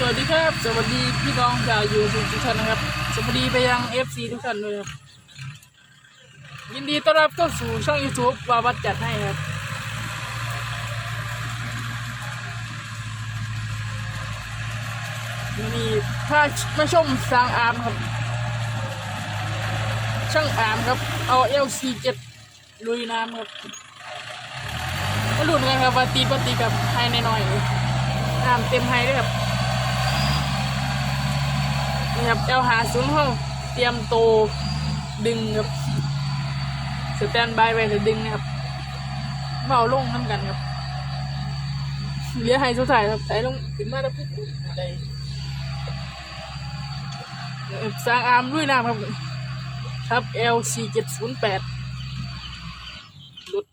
สวัสดีครับ สวัสดีพี่น้องชาวยูทูบทุกท่านนะครับ สวัสดีไปยังเอฟซีทุกท่านด้วยครับยินดีต้อนรับเข้าสู่ช่อง YouTube วาวัดจัดให้ครับ มีถ้าไม่ชมสร้างอาร์มครับ ช่างอาร์มครับ เอา LC7 ลุยน้ำครับมาลุ้นกันครับว่าตีปตีกับไฮแน่นอยเลยน้ำเต็มไฮด้วยครับ นี่ครับเอลหาศูนย์ห้องเตรียมโตดึงครับสแตนบายไว้จะดึงนะครับเบาลงน้ำกันครับเลี้ยให้สุดท้ายครับใส่ลงขึ้นมาแล้วปุ๊บได้ครับสร้างอาร์มด้วยน้ำครับ ครับ LC เจ็ดศูนย์แปดรถ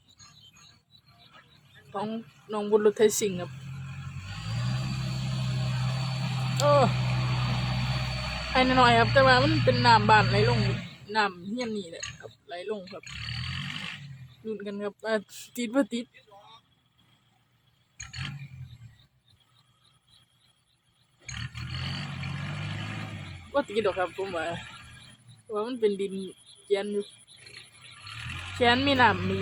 ของน้องบุญรถไทยสิงครับ เออ ให้หน่อยๆครับ แต่ว่ามันเป็นน้ำบานไหลลงน้ำเฮี้ยนนี่แหละครับไหลลงครับลุ้นกันครับติดว่าติดว่าติดหรอกครับผมว่าว่ามันเป็นดินแกนอยู่แกนมีน้ำมี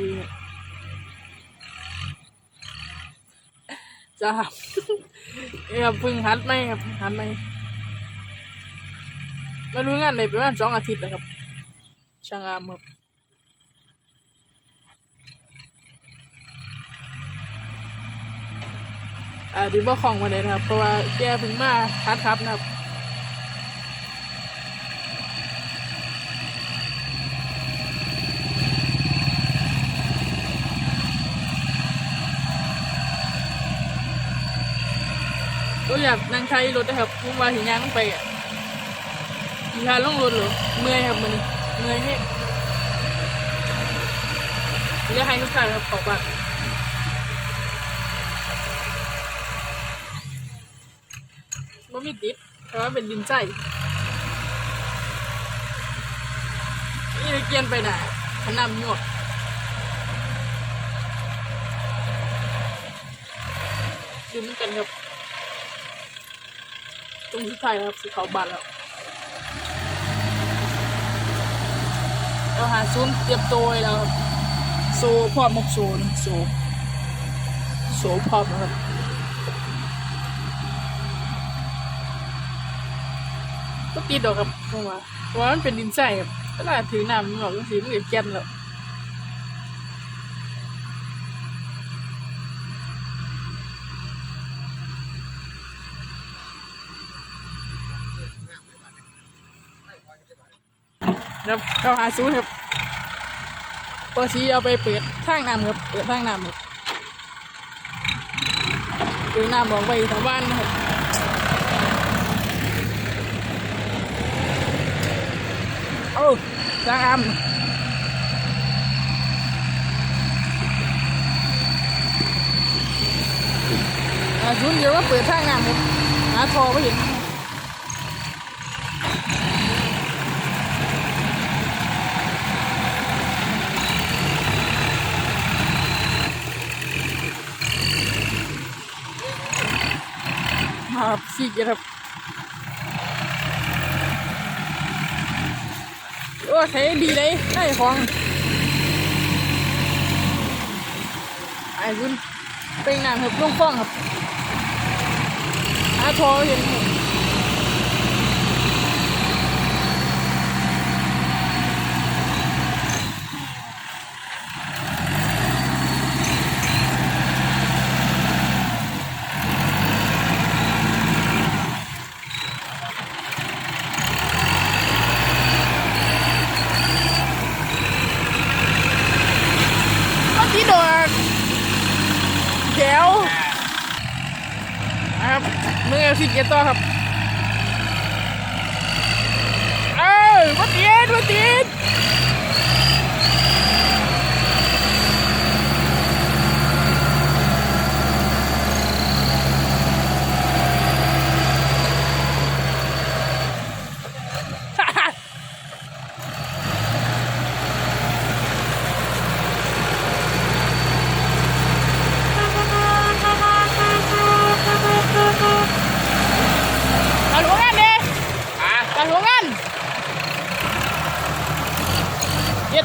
จ้าเนี่ยครับเพึ่งหัดไหมครับหัดไหม ไม่รู้งานไหนประมาณสองอาทิตย์แล้วครับช่างอามครับอ่าดีบ่ของมาเลยนะครับ เพราะว่าแกเพิ่งมาคัดครับนะครับก็อยากนั่งใช้รถนะครับพุ่งมาถึงยางไปอะ มีการล่องรถเหรอเมื่อยครับมันเมื่อยให้เรียกให้ทุกท่านครับขอบคุณว่ามีติดแต่ว่าเป็นดินใจนี่เลียนไปไหนขนำหยวกดูเหมือนกันครับตรงที่ไทายครับสีขาวบานแล้ว เราหาซูนย์เตรียมตัวไว้แล้วครับโซ่พร้อมหมกโซ่นะโซ่โซ่พร้อมครับก็ติดดอกครับเพราะว่าเพราะว่ามันเป็นดินใสครับก็น่าถือน้ำมันออกก็สีมันเก็บแก่นแล้ว ครับเราหาซูนย์ครับพอสีเอาไปเปิดทางน้ำครับ เปิดทางน้ำครับเปิดน้ำบอกไปทางบ้านนะครับโอ้ทางน้ำซูนย์เดี๋ยวว่าเปิดทางน้ำครับหาทอไม่เห็น ซีกครับโอ้ใช้ดีเลยได้ของไอ้คุณเป็นหนังครับลูกฟ้องครับอาทอเห็นครับก็ที่โดนแก้วนะครับ มือสิเกตต่อครับ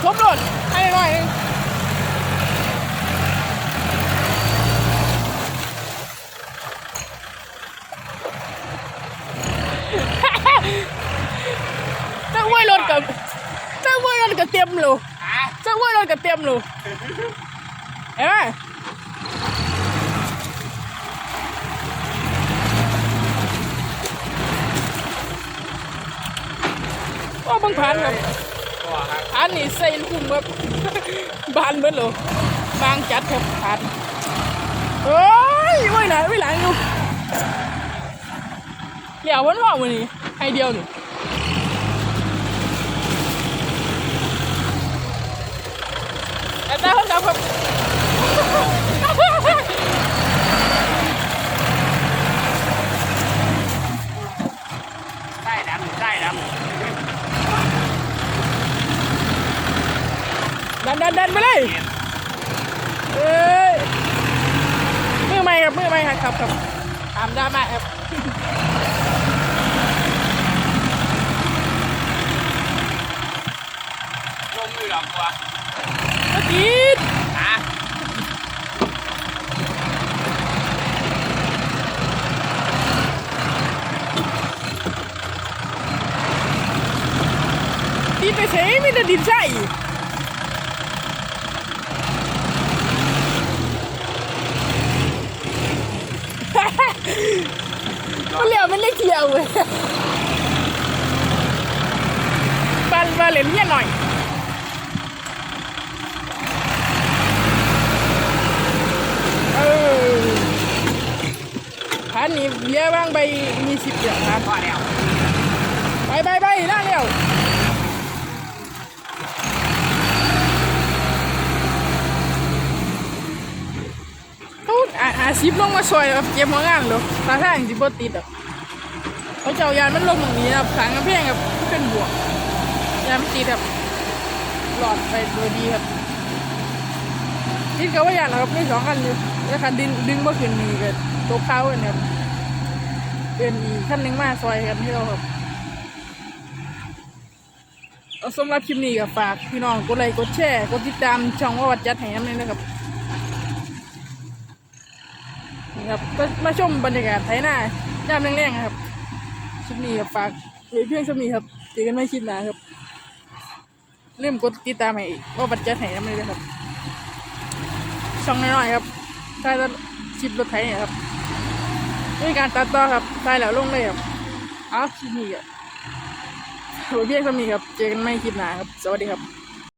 หนึ่งเจ้าว้ยรถกับเจ้าว้ยรถกับเต็มเลยเจ้าว้ยรถกับเต็มเลยเห็นไหมโอ้บังพันครับ อันนี้ใส่คุ้มแบบบานเบิดเลยบางจัดครับพันโอ้ยไม่ไหนไม่หลังอยู่เหลียววันว่าวันนี้ให้เดียวนี่แต่ตาคนขับครับด้ดำได้ด ดันดันดันไปเลยเอ้ยมือใหม่ครับมือใหม่ครับครับครับตามดราม่าครับำลงมือหรอกวะมาติดฮะติดไปเสียมีแต่ดินใช่ มันเหลียวมันเล็กเลียวเว้ยบันบาเลนเนี่ยหน่อยเออพันนี้เบี้ยบ้างไปมีสิบอย่างครับพอแล้วไปไปไปล่างเร็วเขา อาอาซิบลงมาซอยแบบเก็บหัวงานเหรอตาท่างที่บติดอะเขาเจ้ายานมันลงตรงนี้ครับขางกระเพงครับเป็นบวกยานมันติดครับหลอดไปโดยดีครับติดกับว่ายานนะครับมีสองคันอยู่แล้วคันดึงดึงมาขึ้นนี่ก็ตกเข้ากันครับเป็นอีกคันหนึ่งมาซอยกันให้เราครับเอาสำหรับคลิปนี้ก็ฝากพี่น้องกดไลค์กดแชร์กดติดตามช่องว่าวัดจัดแห่งน้ำเลยนะครับ ครับก็มาชมบรรยากาศไทยหน้ายามแรงๆนะครับคลิปนี้ก็ฝากไว้เพียงสมีครับเจอกันไม่คลิปหน้าครับเริ่มกดติดตามให้ว่าวัดจัดแหงน้ำเลยนะครับช่องน้อยๆครับใช่แล้วคลิปรถไถเนี่ยครับด้วยการตัดต่อครับใช่แล้วลงเลยครับเอาคลิปนี้ก็โอ้ยเพียงสมีครับเจอกันไม่คลิปหน้าครับ สวัสดีครับ